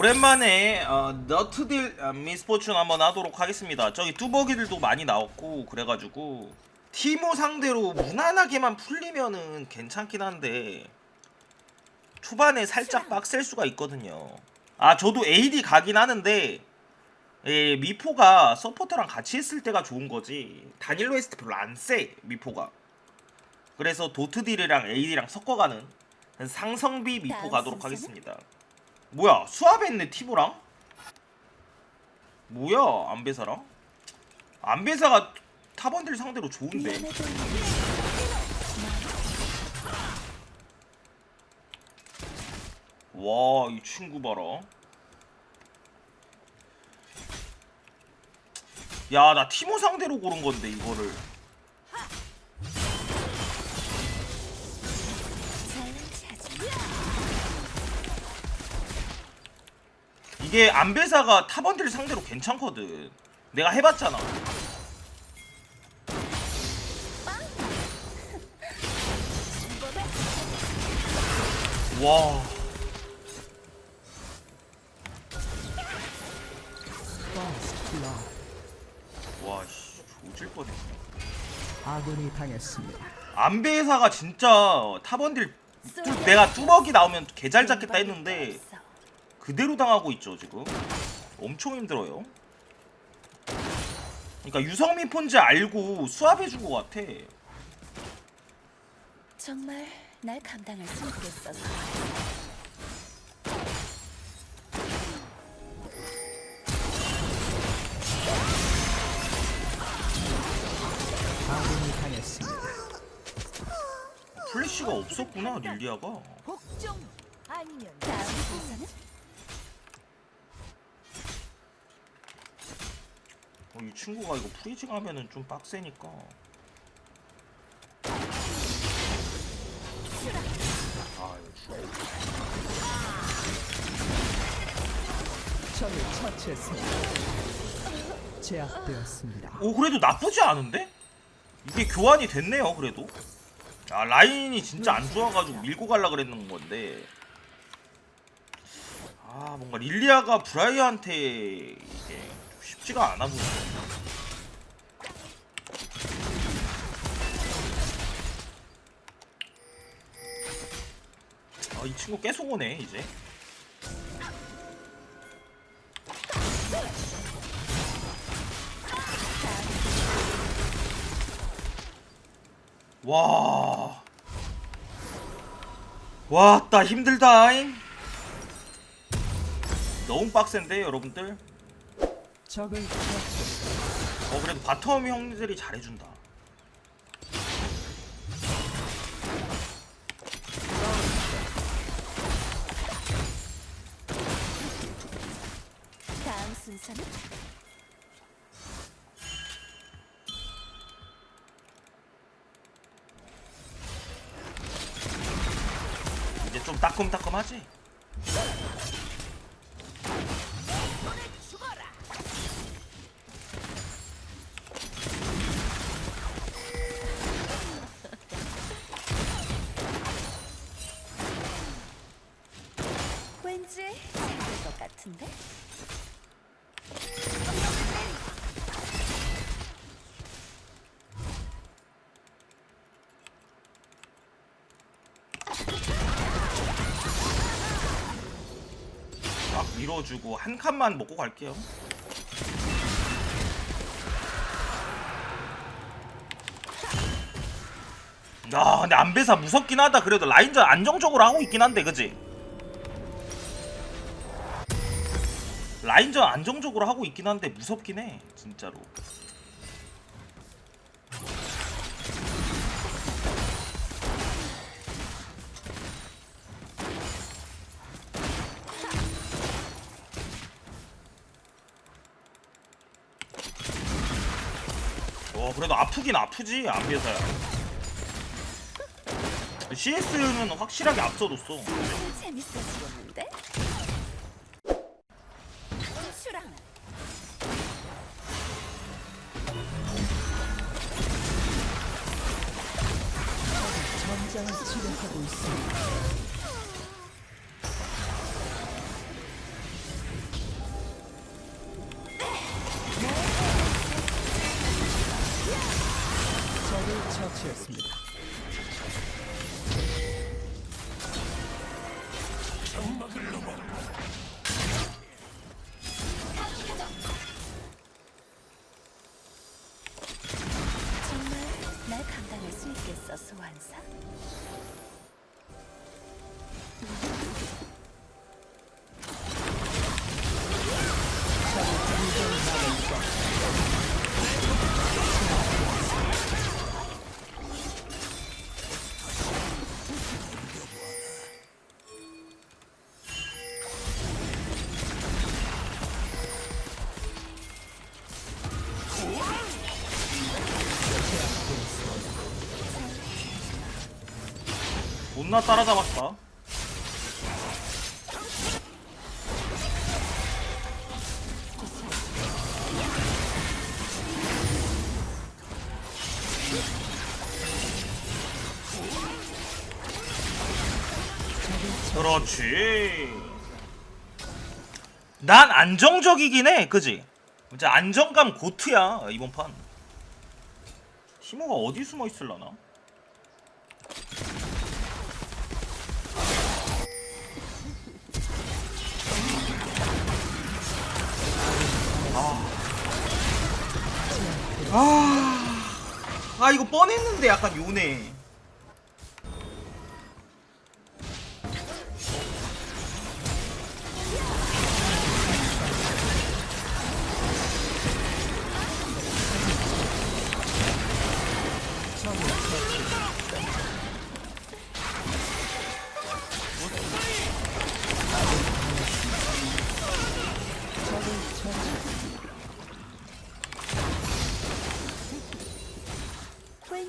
오랜만에 어, 너트딜 아, 미스포춘 한번 하도록 하겠습니다. 저기 뚜벅이들도 많이 나왔고 그래가지고 티모 상대로 무난하게만 풀리면은 괜찮긴 한데 초반에 살짝 빡셀 수가 있거든요. 아 저도 AD 가긴 하는데 예, 미포가 서포터랑 같이 했을 때가 좋은 거지 다닐로 했을 때 별로 안 세 미포가 그래서 도트딜이랑 AD랑 섞어가는 상성비 미포 다음 가도록? 하겠습니다. 뭐야 수압했네 티모랑? 뭐야 안배사랑? 안배사가 탑원들 상대로 좋은데 와 이 친구 봐라 야 나 티모 상대로 고른 건데 이거를 이게 안배사가 탑원들 상대로 괜찮거든. 내가 해봤잖아. 와. 와씨 조질 뻔했네. 아군이 당했습니다. 안배사가 진짜 뚜- 내가 뚜벅이 나오면 개잘 잡겠다 했는데 그대로 당하고 있죠 지금. 엄청 힘들어요. 그러니까 유성민 폰지 알고 수압해준 것 같아. 정말 날 감당할 수 있겠어서 아군이 당했습니다. 플래시가 없었구나 릴리아가. 복종 아니면 다음 순서는 어, 이 친구가 이거 프리징 하면은 좀 빡세니까 아 이거 죽어 적을 처치했습니다. 제압되었습니다. 오 그래도 나쁘지 않은데? 이게 교환이 됐네요 그래도 아 라인이 진짜 안 좋아가지고 밀고 갈라 그랬는 건데 아 뭔가 릴리아가 브라이한테 이게 좀 쉽지가 않아 보이네 아이 친구 계속 오네 이제 와. 왔다 힘들다잉. 너무 빡센데 여러분들. 적을 처치. 어 그래도 바텀 형들이 잘해준다. 다음 순서는 이제 좀 따끔따끔하지. 밀어주고 한 칸만 먹고 갈게요. 야, 근데 안배사 무섭긴 하다. 그래도 라인전 안정적으로 하고 있긴 한데, 그지? 라인전 안정적으로 하고 있긴 한데 무섭긴 해, 진짜로. 어, 그래도 아프긴 아프지, 안배사야. CS는 확실하게 앞서줬어. 재밌어지겠는데 슈랑 전장을 치료하고 있습니다. 처치했습니다. 정말 날 감당할 수 있겠어, 소환사? 존나 따라잡았다. 그렇지. 난 안정적이긴 해, 그지? 진짜 안정감 고트야 이번 판. 티모가 어디 숨어 있을라나? 이거 뻔했는데 약간 요네.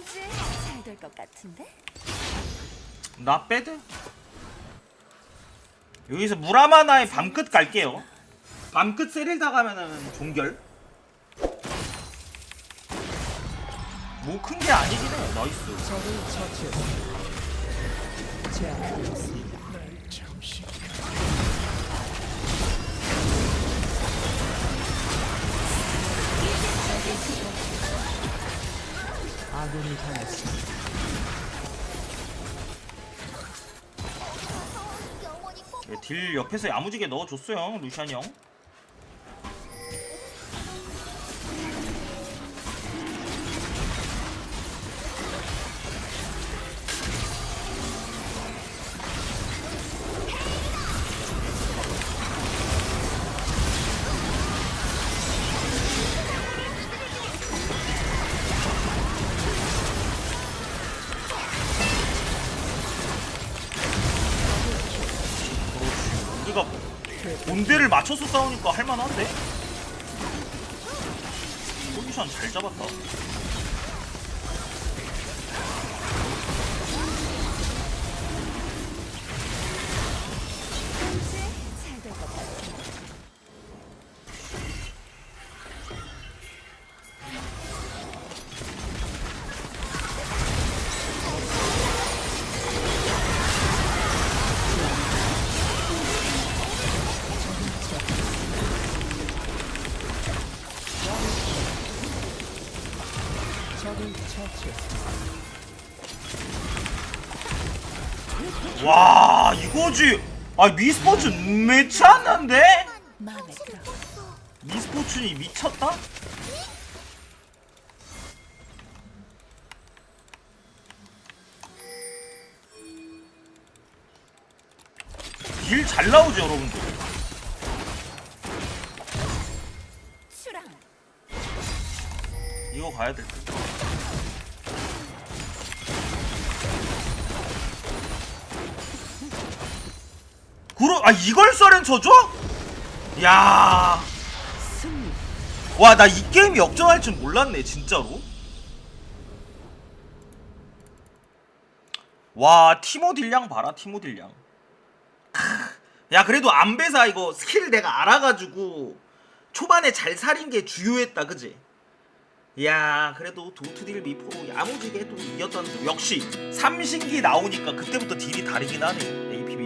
왠지 잘 될 것 같은데? 나 빼드? 여기서 무라마나의 밤끝 갈게요. 밤끝 세릴다 가면은 종결. 뭐 큰 게 아니긴 해. 나이스. 적을 처치했습니다. 제압되었습니다. 예, 딜 옆에서 야무지게 넣어줬어요, 루시안 형. 본대를 맞춰서 싸우니까 할만한데? 포지션 잘 잡았다. 와, 이거지. 아, 미스포츠 미쳤는데? 미스포츠니 미쳤다? 딜 잘 나오죠, 여러분들. 이거 가야 될 듯. 아 이걸 써렌 쳐줘? 야. 와 나 이 게임 역전할 줄 몰랐네 진짜로. 와 티모 딜량 봐라 티모 딜량. 크, 야 그래도 안배사 이거 스킬 내가 알아가지고 초반에 잘 살인 게 주요했다 그지? 야 그래도 도트딜 미포 야무지게 또 이겼던 역시 삼신기 나오니까 그때부터 딜이 다르긴 하네 APB